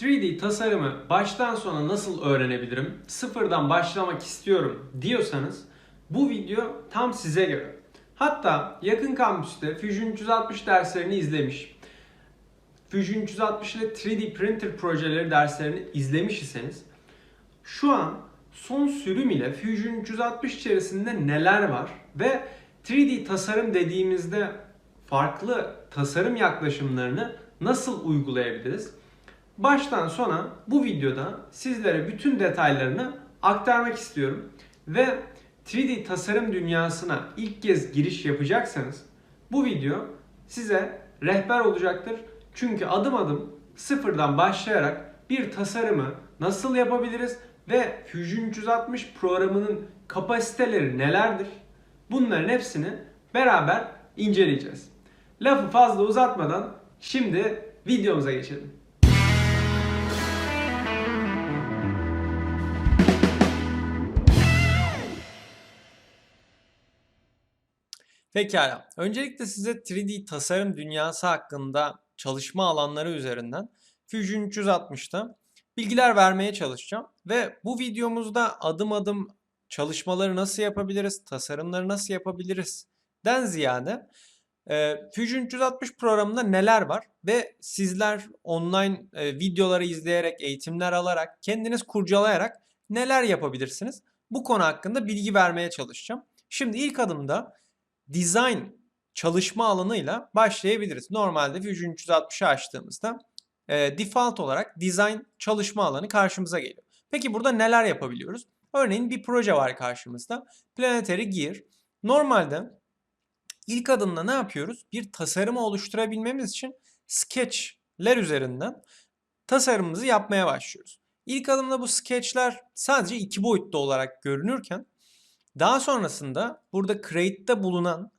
3D tasarımı baştan sona nasıl öğrenebilirim? Sıfırdan başlamak istiyorum diyorsanız bu video tam size göre. Hatta yakın kampüste Fusion 360 derslerini izlemiş, Fusion 360 ile 3D printer projeleri derslerini izlemiş iseniz şu an son sürüm ile Fusion 360 içerisinde neler var ve 3D tasarım dediğimizde farklı tasarım yaklaşımlarını nasıl uygulayabiliriz? Baştan sona bu videoda sizlere bütün detaylarını aktarmak istiyorum ve 3D tasarım dünyasına ilk kez giriş yapacaksanız bu video size rehber olacaktır. Çünkü adım adım sıfırdan başlayarak bir tasarımı nasıl yapabiliriz ve Fusion 360 programının kapasiteleri nelerdir? Bunların hepsini beraber inceleyeceğiz. Lafı fazla uzatmadan şimdi videomuza geçelim. Pekala. Öncelikle size 3D tasarım dünyası hakkında çalışma alanları üzerinden Fusion 360'ta bilgiler vermeye çalışacağım. Ve bu videomuzda adım adım çalışmaları nasıl yapabiliriz, tasarımları nasıl yapabiliriz den ziyade e, Fusion 360 programında neler var ve sizler online e, videoları izleyerek, eğitimler alarak, kendiniz kurcalayarak neler yapabilirsiniz? Bu konu hakkında bilgi vermeye çalışacağım. Şimdi ilk adımda design çalışma alanıyla başlayabiliriz. Normalde Fusion 360'ı açtığımızda e, default olarak design çalışma alanı karşımıza geliyor. Peki burada neler yapabiliyoruz? Örneğin bir proje var karşımızda. Planetary Gear. Normalde ilk adımda ne yapıyoruz? Bir tasarımı oluşturabilmemiz için sketchler üzerinden tasarımımızı yapmaya başlıyoruz. İlk adımda bu sketchler sadece iki boyutlu olarak görünürken daha sonrasında burada Create'de bulunan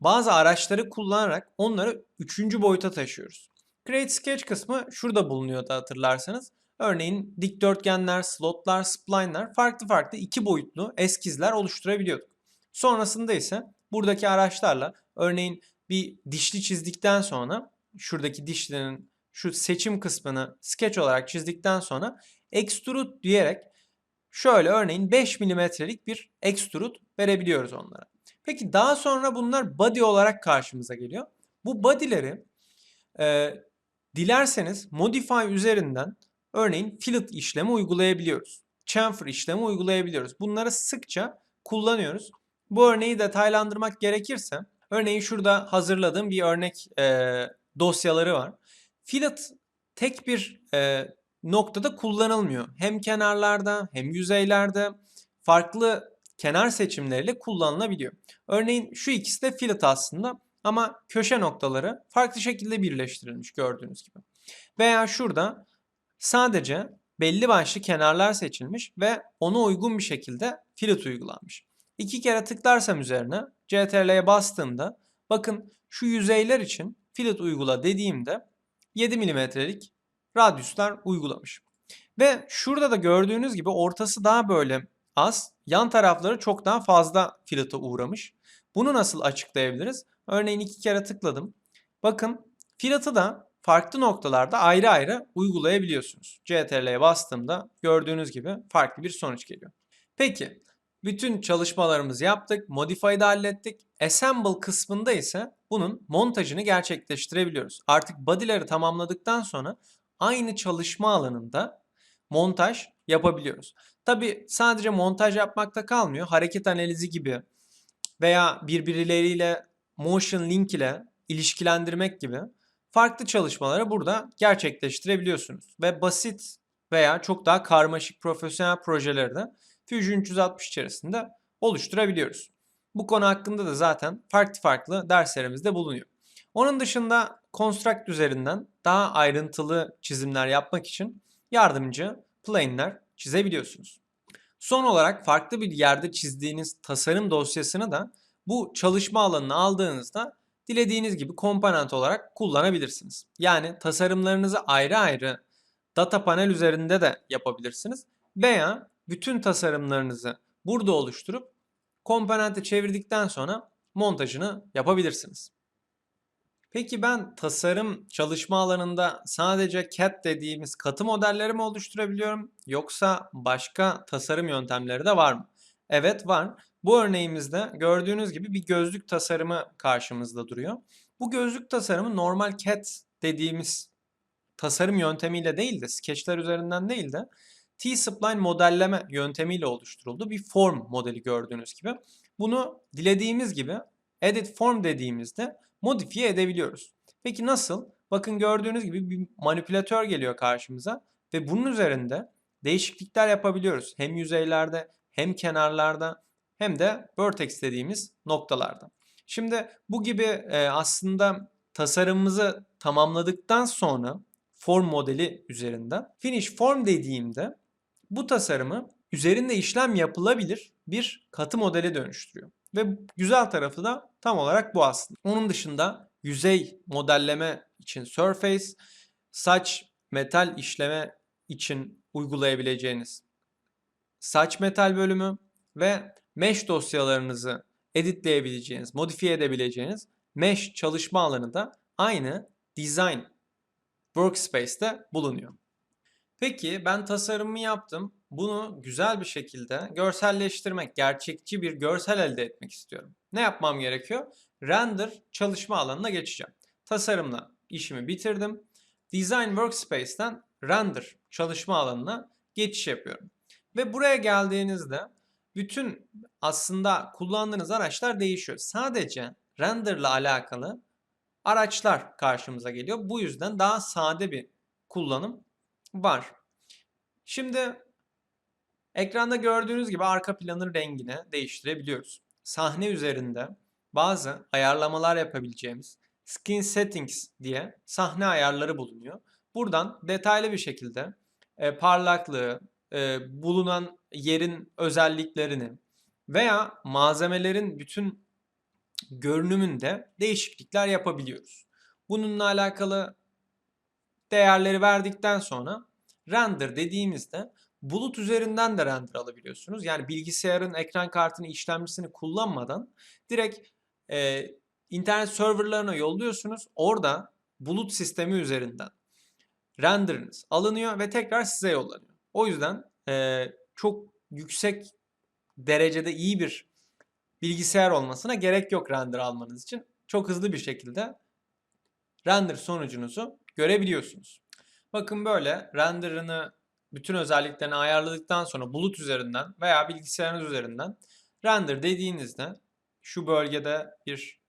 bazı araçları kullanarak onları üçüncü boyuta taşıyoruz. Create Sketch kısmı şurada bulunuyordu hatırlarsanız. Örneğin dikdörtgenler, slotlar, spline'lar farklı farklı iki boyutlu eskizler oluşturabiliyorduk. Sonrasında ise buradaki araçlarla örneğin bir dişli çizdikten sonra şuradaki dişlinin şu seçim kısmını sketch olarak çizdikten sonra extrude diyerek şöyle örneğin 5 milimetrelik bir extrude verebiliyoruz onlara. Peki daha sonra bunlar body olarak karşımıza geliyor. Bu body'leri e, dilerseniz modify üzerinden örneğin fillet işlemi uygulayabiliyoruz. Chamfer işlemi uygulayabiliyoruz. Bunları sıkça kullanıyoruz. Bu örneği detaylandırmak gerekirse örneğin şurada hazırladığım bir örnek e, dosyaları var. Fillet tek bir e, noktada kullanılmıyor. Hem kenarlarda hem yüzeylerde farklı kenar seçimleriyle kullanılabiliyor. Örneğin şu ikisi de fillet aslında ama köşe noktaları farklı şekilde birleştirilmiş gördüğünüz gibi. Veya şurada sadece belli başlı kenarlar seçilmiş ve ona uygun bir şekilde fillet uygulanmış. İki kere tıklarsam üzerine CTRL'ye bastığımda bakın şu yüzeyler için fillet uygula dediğimde 7 milimetrelik radyuslar uygulamış. Ve şurada da gördüğünüz gibi ortası daha böyle az, yan tarafları çok daha fazla filete uğramış. Bunu nasıl açıklayabiliriz? Örneğin iki kere tıkladım. Bakın filatı da farklı noktalarda ayrı ayrı uygulayabiliyorsunuz. CTRL'ye bastığımda gördüğünüz gibi farklı bir sonuç geliyor. Peki bütün çalışmalarımızı yaptık, modify'ı da hallettik. Assemble kısmında ise bunun montajını gerçekleştirebiliyoruz. Artık body'leri tamamladıktan sonra aynı çalışma alanında montaj yapabiliyoruz. Tabi sadece montaj yapmakta kalmıyor. Hareket analizi gibi veya birbirleriyle motion link ile ilişkilendirmek gibi farklı çalışmaları burada gerçekleştirebiliyorsunuz. Ve basit veya çok daha karmaşık profesyonel projeleri de Fusion 360 içerisinde oluşturabiliyoruz. Bu konu hakkında da zaten farklı farklı derslerimizde bulunuyor. Onun dışında Construct üzerinden daha ayrıntılı çizimler yapmak için yardımcı plane'ler çizebiliyorsunuz. Son olarak farklı bir yerde çizdiğiniz tasarım dosyasını da bu çalışma alanına aldığınızda dilediğiniz gibi komponent olarak kullanabilirsiniz. Yani tasarımlarınızı ayrı ayrı data panel üzerinde de yapabilirsiniz veya bütün tasarımlarınızı burada oluşturup komponente çevirdikten sonra montajını yapabilirsiniz. Peki ben tasarım çalışma alanında sadece CAD dediğimiz katı modelleri mi oluşturabiliyorum yoksa başka tasarım yöntemleri de var mı? Evet var. Bu örneğimizde gördüğünüz gibi bir gözlük tasarımı karşımızda duruyor. Bu gözlük tasarımı normal CAD dediğimiz tasarım yöntemiyle değil de skeçler üzerinden değil de T-spline modelleme yöntemiyle oluşturuldu. Bir form modeli gördüğünüz gibi. Bunu dilediğimiz gibi edit form dediğimizde modifiye edebiliyoruz. Peki nasıl? Bakın gördüğünüz gibi bir manipülatör geliyor karşımıza ve bunun üzerinde değişiklikler yapabiliyoruz. Hem yüzeylerde hem kenarlarda hem de vertex dediğimiz noktalarda. Şimdi bu gibi e, aslında tasarımımızı tamamladıktan sonra form modeli üzerinden finish form dediğimde bu tasarımı üzerinde işlem yapılabilir bir katı modele dönüştürüyor. Ve güzel tarafı da tam olarak bu aslında. Onun dışında yüzey modelleme için surface, saç metal işleme için uygulayabileceğiniz saç metal bölümü ve mesh dosyalarınızı editleyebileceğiniz, modifiye edebileceğiniz mesh çalışma alanı da aynı design workspace'te bulunuyor. Peki ben tasarımımı yaptım. Bunu güzel bir şekilde görselleştirmek, gerçekçi bir görsel elde etmek istiyorum. Ne yapmam gerekiyor? Render çalışma alanına geçeceğim. Tasarımla işimi bitirdim. Design Workspace'ten Render çalışma alanına geçiş yapıyorum. Ve buraya geldiğinizde bütün aslında kullandığınız araçlar değişiyor. Sadece render ile alakalı araçlar karşımıza geliyor. Bu yüzden daha sade bir kullanım var. Şimdi ekranda gördüğünüz gibi arka planın rengini değiştirebiliyoruz. Sahne üzerinde bazı ayarlamalar yapabileceğimiz Skin Settings diye sahne ayarları bulunuyor. Buradan detaylı bir şekilde e, parlaklığı, e, bulunan yerin özelliklerini veya malzemelerin bütün görünümünde değişiklikler yapabiliyoruz. Bununla alakalı değerleri verdikten sonra render dediğimizde bulut üzerinden de render alabiliyorsunuz. Yani bilgisayarın ekran kartını işlemcisini kullanmadan direkt e, internet serverlarına yolluyorsunuz. Orada bulut sistemi üzerinden renderiniz alınıyor ve tekrar size yollanıyor. O yüzden e, çok yüksek derecede iyi bir bilgisayar olmasına gerek yok render almanız için. Çok hızlı bir şekilde render sonucunuzu görebiliyorsunuz. Bakın böyle renderını bütün özelliklerini ayarladıktan sonra bulut üzerinden veya bilgisayarınız üzerinden render dediğinizde şu bölgede bir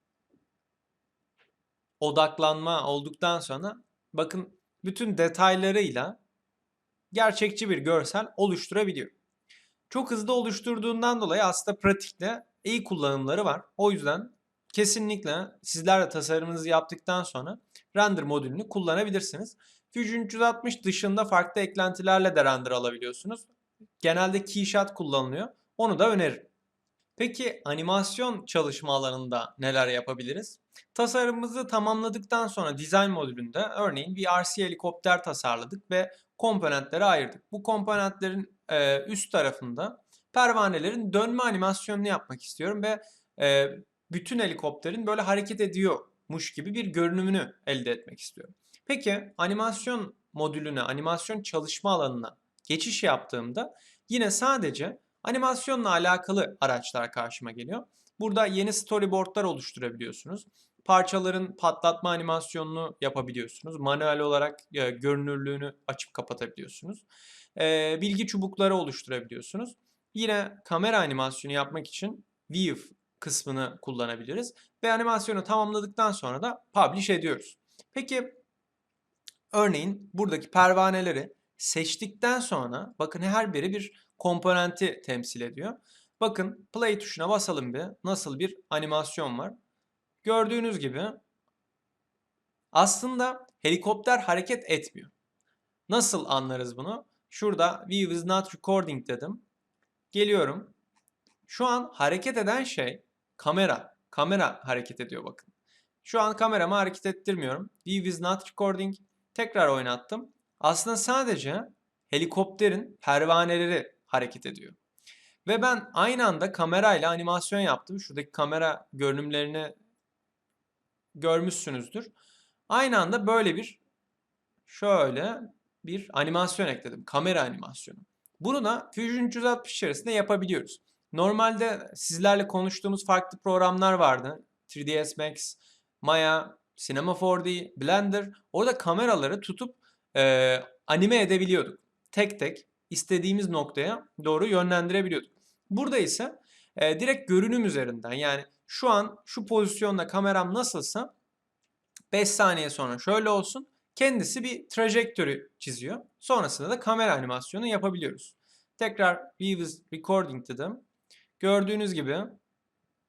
odaklanma olduktan sonra bakın bütün detaylarıyla gerçekçi bir görsel oluşturabiliyor. Çok hızlı oluşturduğundan dolayı aslında pratikte iyi kullanımları var. O yüzden kesinlikle sizler de tasarımınızı yaptıktan sonra render modülünü kullanabilirsiniz. Fusion 360 dışında farklı eklentilerle de render alabiliyorsunuz. Genelde Keyshot kullanılıyor. Onu da öneririm. Peki animasyon çalışma alanında neler yapabiliriz? Tasarımımızı tamamladıktan sonra design modülünde örneğin bir RC helikopter tasarladık ve komponentlere ayırdık. Bu komponentlerin e, üst tarafında pervanelerin dönme animasyonunu yapmak istiyorum ve e, bütün helikopterin böyle hareket ediyormuş gibi bir görünümünü elde etmek istiyorum. Peki animasyon modülüne, animasyon çalışma alanına geçiş yaptığımda yine sadece animasyonla alakalı araçlar karşıma geliyor. Burada yeni storyboardlar oluşturabiliyorsunuz. Parçaların patlatma animasyonunu yapabiliyorsunuz. Manuel olarak e, görünürlüğünü açıp kapatabiliyorsunuz. E, bilgi çubukları oluşturabiliyorsunuz. Yine kamera animasyonu yapmak için View kısmını kullanabiliriz. Ve animasyonu tamamladıktan sonra da publish ediyoruz. Peki örneğin buradaki pervaneleri seçtikten sonra bakın her biri bir komponenti temsil ediyor. Bakın play tuşuna basalım bir. Nasıl bir animasyon var. Gördüğünüz gibi aslında helikopter hareket etmiyor. Nasıl anlarız bunu? Şurada view is not recording dedim. Geliyorum. Şu an hareket eden şey kamera. Kamera hareket ediyor bakın. Şu an kameramı hareket ettirmiyorum. View is not recording. Tekrar oynattım. Aslında sadece helikopterin pervaneleri hareket ediyor. Ve ben aynı anda kamerayla animasyon yaptım. Şuradaki kamera görünümlerini görmüşsünüzdür. Aynı anda böyle bir şöyle bir animasyon ekledim. Kamera animasyonu. Bunu da Fusion 360 içerisinde yapabiliyoruz. Normalde sizlerle konuştuğumuz farklı programlar vardı. 3ds Max, Maya, Cinema 4D, Blender. Orada kameraları tutup e, anime edebiliyorduk. Tek tek istediğimiz noktaya doğru yönlendirebiliyorduk. Burada ise e, direkt görünüm üzerinden yani şu an şu pozisyonda kameram nasılsa 5 saniye sonra şöyle olsun. Kendisi bir trajectory çiziyor. Sonrasında da kamera animasyonu yapabiliyoruz. Tekrar is recording dedim. Gördüğünüz gibi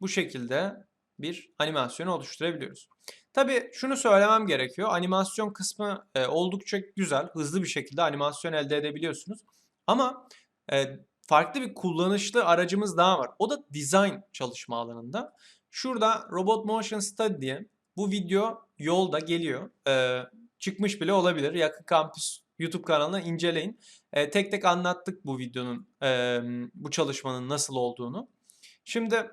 bu şekilde bir animasyon oluşturabiliyoruz. Tabii şunu söylemem gerekiyor. Animasyon kısmı e, oldukça güzel. Hızlı bir şekilde animasyon elde edebiliyorsunuz. Ama e, farklı bir kullanışlı aracımız daha var. O da design çalışma alanında. Şurada Robot Motion Study diye bu video yolda geliyor. E, çıkmış bile olabilir. Yakın Kampüs YouTube kanalına inceleyin. E, tek tek anlattık bu videonun, e, bu çalışmanın nasıl olduğunu. Şimdi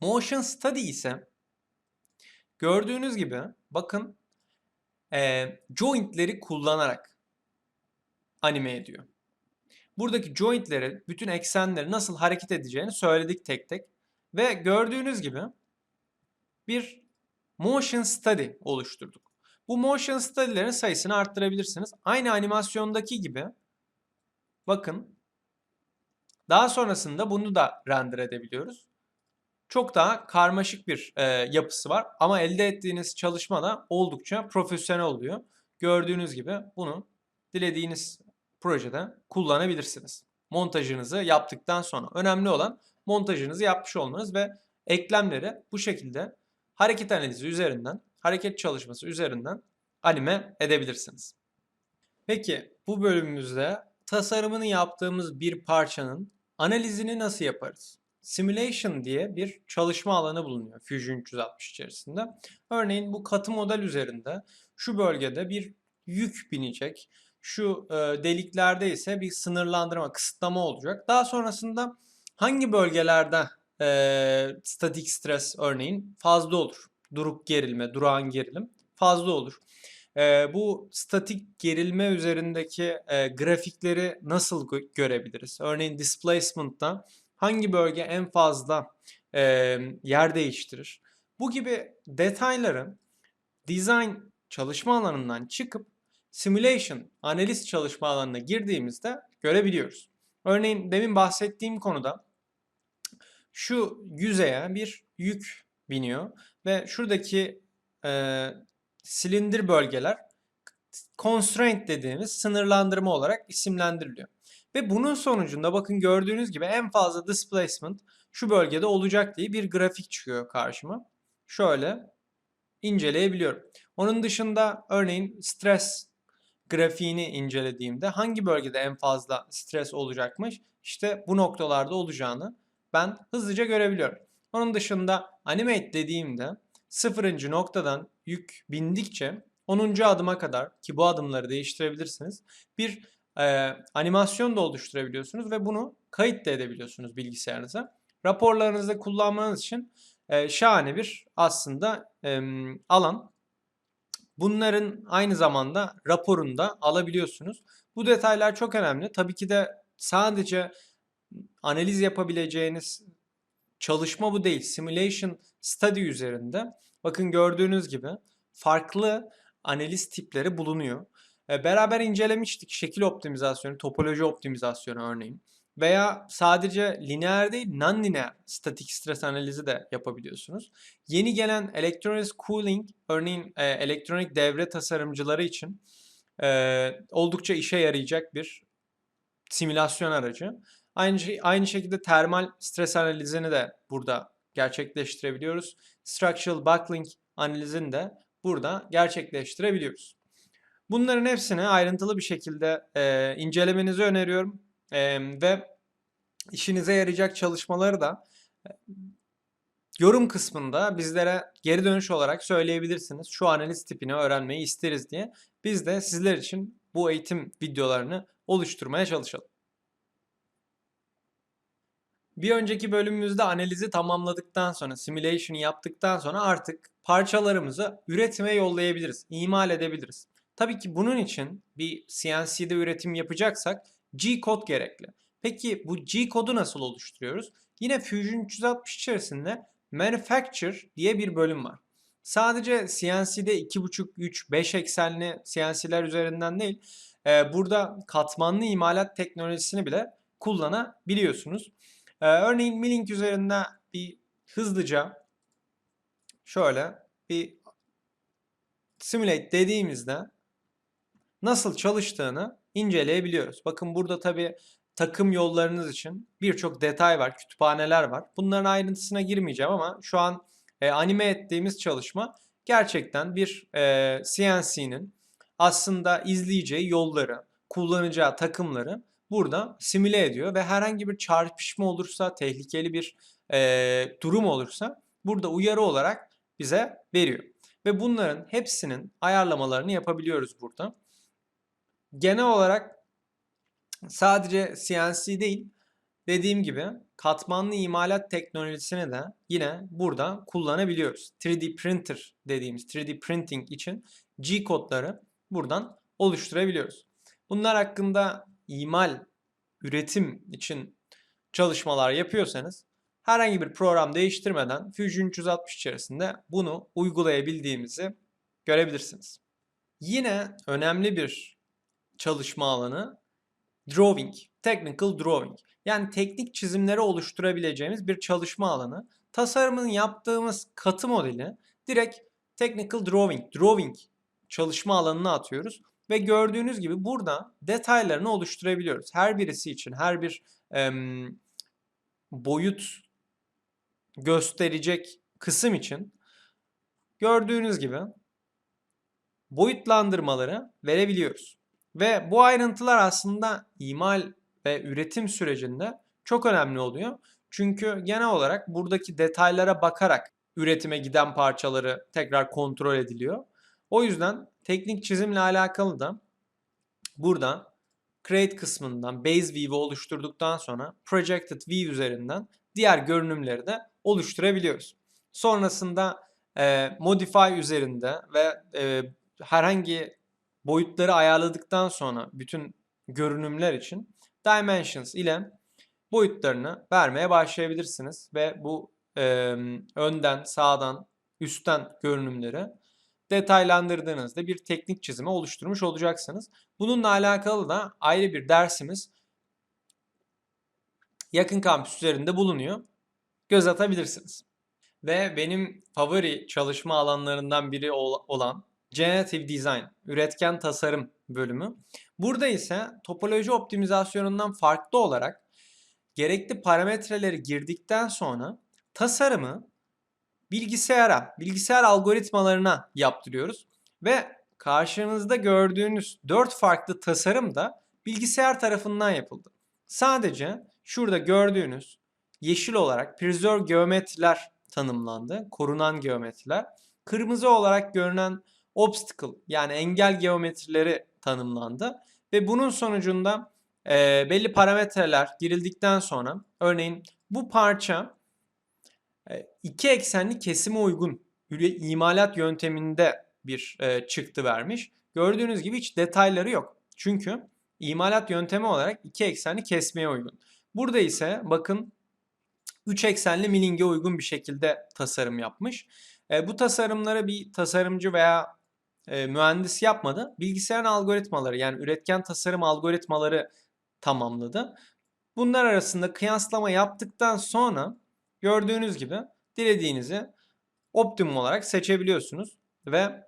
Motion Study ise gördüğünüz gibi bakın e, jointleri kullanarak anime ediyor. Buradaki jointleri, bütün eksenleri nasıl hareket edeceğini söyledik tek tek. Ve gördüğünüz gibi bir motion study oluşturduk. Bu motion study'lerin sayısını arttırabilirsiniz. Aynı animasyondaki gibi bakın daha sonrasında bunu da render edebiliyoruz. Çok daha karmaşık bir e, yapısı var ama elde ettiğiniz çalışma da oldukça profesyonel oluyor. Gördüğünüz gibi bunu dilediğiniz projede kullanabilirsiniz. Montajınızı yaptıktan sonra önemli olan montajınızı yapmış olmanız ve eklemleri bu şekilde hareket analizi üzerinden, hareket çalışması üzerinden anime edebilirsiniz. Peki bu bölümümüzde tasarımını yaptığımız bir parçanın analizini nasıl yaparız? Simulation diye bir çalışma alanı bulunuyor Fusion 360 içerisinde. Örneğin bu katı model üzerinde şu bölgede bir yük binecek. Şu e, deliklerde ise bir sınırlandırma, kısıtlama olacak. Daha sonrasında hangi bölgelerde e, statik stres örneğin fazla olur? Duruk gerilme, durağan gerilim fazla olur. E, bu statik gerilme üzerindeki e, grafikleri nasıl gö görebiliriz? Örneğin displacement'ta hangi bölge en fazla e, yer değiştirir? Bu gibi detayları design çalışma alanından çıkıp simulation analiz çalışma alanına girdiğimizde görebiliyoruz. Örneğin demin bahsettiğim konuda şu yüzeye bir yük biniyor ve şuradaki e, silindir bölgeler constraint dediğimiz sınırlandırma olarak isimlendiriliyor. Ve bunun sonucunda bakın gördüğünüz gibi en fazla displacement şu bölgede olacak diye bir grafik çıkıyor karşıma. Şöyle inceleyebiliyorum. Onun dışında örneğin stres grafiğini incelediğimde hangi bölgede en fazla stres olacakmış? İşte bu noktalarda olacağını ben hızlıca görebiliyorum. Onun dışında animate dediğimde sıfırıncı noktadan yük bindikçe 10. adıma kadar ki bu adımları değiştirebilirsiniz. Bir e, animasyon da oluşturabiliyorsunuz ve bunu kayıt da edebiliyorsunuz bilgisayarınıza. Raporlarınızda kullanmanız için e, şahane bir aslında e, alan. Bunların aynı zamanda raporunu da alabiliyorsunuz. Bu detaylar çok önemli. Tabii ki de sadece analiz yapabileceğiniz çalışma bu değil. Simulation study üzerinde. Bakın gördüğünüz gibi farklı analiz tipleri bulunuyor. E, beraber incelemiştik şekil optimizasyonu, topoloji optimizasyonu örneğin. Veya sadece lineer değil non-lineer statik stres analizi de yapabiliyorsunuz. Yeni gelen Electronics Cooling örneğin e, elektronik devre tasarımcıları için e, oldukça işe yarayacak bir simülasyon aracı. Aynı, şey, aynı şekilde termal stres analizini de burada gerçekleştirebiliyoruz. Structural buckling analizini de burada gerçekleştirebiliyoruz. Bunların hepsini ayrıntılı bir şekilde e, incelemenizi öneriyorum. E, ve işinize yarayacak çalışmaları da e, yorum kısmında bizlere geri dönüş olarak söyleyebilirsiniz. Şu analiz tipini öğrenmeyi isteriz diye. Biz de sizler için bu eğitim videolarını oluşturmaya çalışalım. Bir önceki bölümümüzde analizi tamamladıktan sonra, simulation'ı yaptıktan sonra artık parçalarımızı üretime yollayabiliriz, imal edebiliriz. Tabii ki bunun için bir CNC'de üretim yapacaksak G-kod gerekli. Peki bu G-kodu nasıl oluşturuyoruz? Yine Fusion 360 içerisinde Manufacture diye bir bölüm var. Sadece CNC'de 2.5, 3, 5 eksenli CNC'ler üzerinden değil, e, burada katmanlı imalat teknolojisini bile kullanabiliyorsunuz. E, örneğin Milling üzerinde bir hızlıca şöyle bir simulate dediğimizde nasıl çalıştığını inceleyebiliyoruz. Bakın burada tabii takım yollarınız için birçok detay var, kütüphaneler var. Bunların ayrıntısına girmeyeceğim ama şu an e, anime ettiğimiz çalışma gerçekten bir e, CNC'nin aslında izleyeceği yolları, kullanacağı takımları burada simüle ediyor ve herhangi bir çarpışma olursa, tehlikeli bir e, durum olursa burada uyarı olarak bize veriyor. Ve bunların hepsinin ayarlamalarını yapabiliyoruz burada. Genel olarak sadece CNC değil, dediğim gibi katmanlı imalat teknolojisini de yine burada kullanabiliyoruz. 3D printer dediğimiz 3D printing için G kodları buradan oluşturabiliyoruz. Bunlar hakkında imal, üretim için çalışmalar yapıyorsanız herhangi bir program değiştirmeden Fusion 360 içerisinde bunu uygulayabildiğimizi görebilirsiniz. Yine önemli bir çalışma alanı drawing, technical drawing. Yani teknik çizimleri oluşturabileceğimiz bir çalışma alanı. Tasarımını yaptığımız katı modeli direkt technical drawing, drawing çalışma alanına atıyoruz. Ve gördüğünüz gibi burada detaylarını oluşturabiliyoruz. Her birisi için her bir e, boyut gösterecek kısım için gördüğünüz gibi boyutlandırmaları verebiliyoruz. Ve bu ayrıntılar aslında imal ve üretim sürecinde çok önemli oluyor. Çünkü genel olarak buradaki detaylara bakarak üretime giden parçaları tekrar kontrol ediliyor. O yüzden teknik çizimle alakalı da burada Create kısmından Base View'u oluşturduktan sonra Projected View üzerinden diğer görünümleri de oluşturabiliyoruz. Sonrasında e, Modify üzerinde ve e, herhangi boyutları ayarladıktan sonra bütün görünümler için Dimensions ile boyutlarını vermeye başlayabilirsiniz ve bu e, önden, sağdan, üstten görünümleri detaylandırdığınızda bir teknik çizimi oluşturmuş olacaksınız. Bununla alakalı da ayrı bir dersimiz yakın kampüs üzerinde bulunuyor. Göz atabilirsiniz. Ve benim favori çalışma alanlarından biri olan Generative Design, üretken tasarım bölümü. Burada ise topoloji optimizasyonundan farklı olarak gerekli parametreleri girdikten sonra tasarımı bilgisayara, bilgisayar algoritmalarına yaptırıyoruz. Ve karşınızda gördüğünüz 4 farklı tasarım da bilgisayar tarafından yapıldı. Sadece şurada gördüğünüz yeşil olarak preserve geometriler tanımlandı. Korunan geometriler. Kırmızı olarak görünen obstacle yani engel geometrileri tanımlandı. Ve bunun sonucunda e, belli parametreler girildikten sonra örneğin bu parça iki eksenli kesime uygun imalat yönteminde bir e, çıktı vermiş. Gördüğünüz gibi hiç detayları yok. Çünkü imalat yöntemi olarak iki eksenli kesmeye uygun. Burada ise bakın 3 eksenli milling'e uygun bir şekilde tasarım yapmış. E, bu tasarımları bir tasarımcı veya e, mühendis yapmadı. Bilgisayarın algoritmaları yani üretken tasarım algoritmaları tamamladı. Bunlar arasında kıyaslama yaptıktan sonra gördüğünüz gibi dilediğinizi optimum olarak seçebiliyorsunuz ve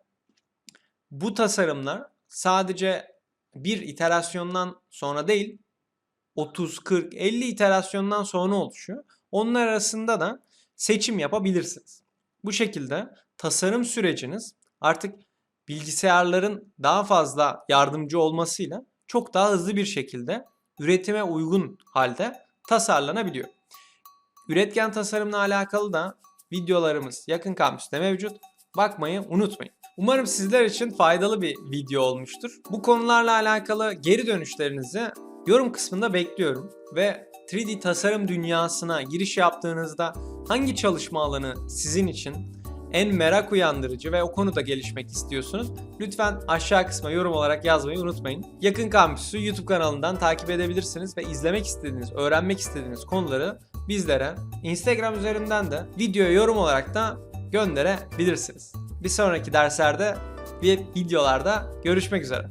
bu tasarımlar sadece bir iterasyondan sonra değil 30, 40, 50 iterasyondan sonra oluşuyor. Onlar arasında da seçim yapabilirsiniz. Bu şekilde tasarım süreciniz artık bilgisayarların daha fazla yardımcı olmasıyla çok daha hızlı bir şekilde üretime uygun halde tasarlanabiliyor. Üretken tasarımla alakalı da videolarımız yakın kampüste mevcut. Bakmayı unutmayın. Umarım sizler için faydalı bir video olmuştur. Bu konularla alakalı geri dönüşlerinizi yorum kısmında bekliyorum. Ve 3D tasarım dünyasına giriş yaptığınızda hangi çalışma alanı sizin için en merak uyandırıcı ve o konuda gelişmek istiyorsunuz? Lütfen aşağı kısma yorum olarak yazmayı unutmayın. Yakın Kampüsü YouTube kanalından takip edebilirsiniz ve izlemek istediğiniz, öğrenmek istediğiniz konuları bizlere Instagram üzerinden de videoya yorum olarak da gönderebilirsiniz. Bir sonraki derslerde ve videolarda görüşmek üzere.